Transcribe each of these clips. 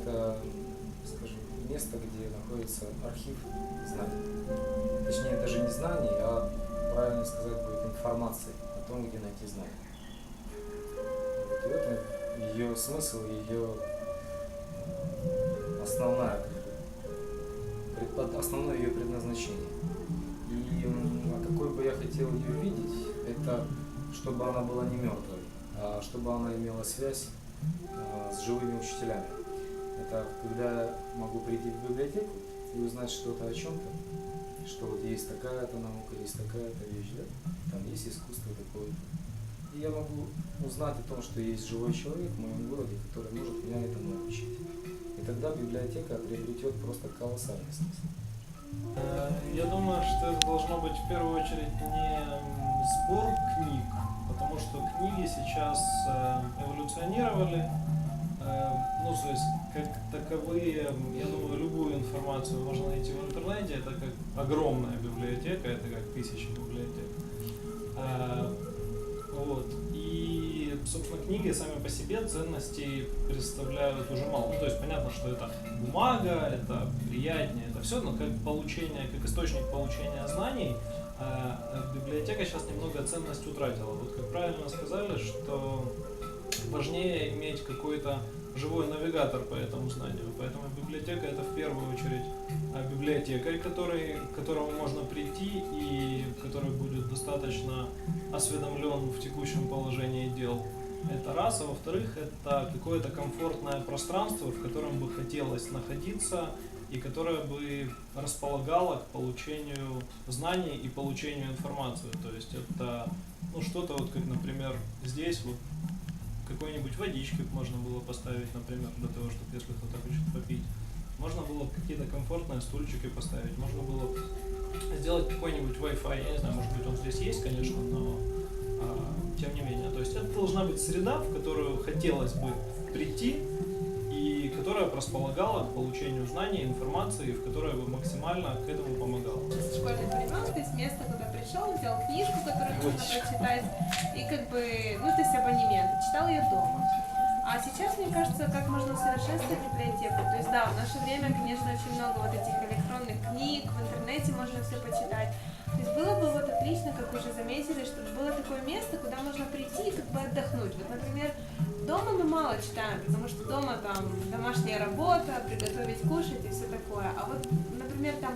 это, скажем, место, где находится архив знаний. Точнее, даже не знаний, а правильно сказать будет информации о том, где найти знания. Вот, и это ее смысл, ее основная, основное ее предназначение. И а какой бы я хотел ее видеть, это чтобы она была не мертвой, а чтобы она имела связь э, с живыми учителями. Это когда могу прийти в библиотеку и узнать что-то о чем-то, что вот есть такая-то наука, есть такая-то вещь, да? там есть искусство такое-то. И я могу узнать о том, что есть живой человек в моем городе, который может меня этому научить. И тогда библиотека приобретет просто колоссальный смысл. Э, Я думаю, что это должно быть в первую очередь не сбор книг, потому что книги сейчас э, эволюционировали. Ну, есть, как таковые, я думаю, любую информацию можно найти в интернете. Это как огромная библиотека, это как тысячи библиотек. Э, Вот. И, собственно, книги сами по себе ценностей представляют уже мало. Ну, то есть понятно, что это бумага, это приятнее, это все, но как получение, как источник получения знаний, э, библиотека сейчас немного ценность утратила. Вот как правильно сказали, что важнее иметь какой-то живой навигатор по этому знанию. Поэтому библиотека это в первую очередь э, библиотекарь, который, к которому можно прийти и который будет достаточно осведомлен в текущем положении дел. Это раз, а во-вторых, это какое-то комфортное пространство, в котором бы хотелось находиться и которое бы располагало к получению знаний и получению информации. То есть это ну, что-то вот как, например, здесь вот какой-нибудь водички можно было поставить, например, для того, чтобы если кто-то хочет попить. Можно было какие-то комфортные стульчики поставить, можно было сделать какой-нибудь Wi-Fi, я не знаю, может быть он здесь есть, конечно, но а, тем не менее. То есть это должна быть среда, в которую хотелось бы прийти и которая располагала к получению знаний, информации, в которая бы максимально к этому помогала. с школьных времен, то есть место, куда пришел, взял книжку, которую прочитать, и как бы, ну, то есть абонемент, читал ее дома. А сейчас, мне кажется, как можно усовершенствовать библиотеку. То есть, да, в наше время, конечно, очень много вот этих электронных книг, в интернете можно все почитать. То есть было бы вот отлично, как уже заметили, чтобы было такое место, куда можно прийти и как бы отдохнуть. Вот, например, дома мы мало читаем, потому что дома там домашняя работа, приготовить кушать и все такое. А вот, например, там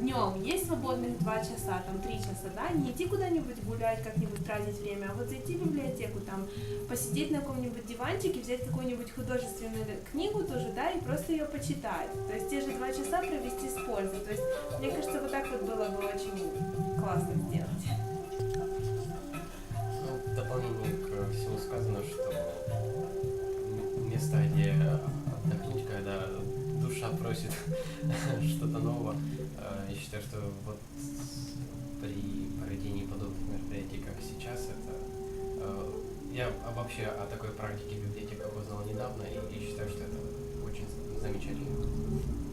днем есть свободных два часа, там три часа, да, не идти куда-нибудь гулять, как-нибудь тратить время, а вот зайти в библиотеку, там, посидеть на каком-нибудь диванчике, взять какую-нибудь художественную книгу тоже, да, и просто ее почитать. То есть те же два часа провести с пользой. То есть, мне кажется, вот так вот было бы очень классно сделать. Ну, дополнение к всему сказано, что место, где отдохнуть, когда душа просит что-то нового, э, я считаю, что вот при проведении подобных мероприятий, как сейчас, это э, я вообще о такой практике библиотеках узнал недавно и считаю, что это очень замечательно.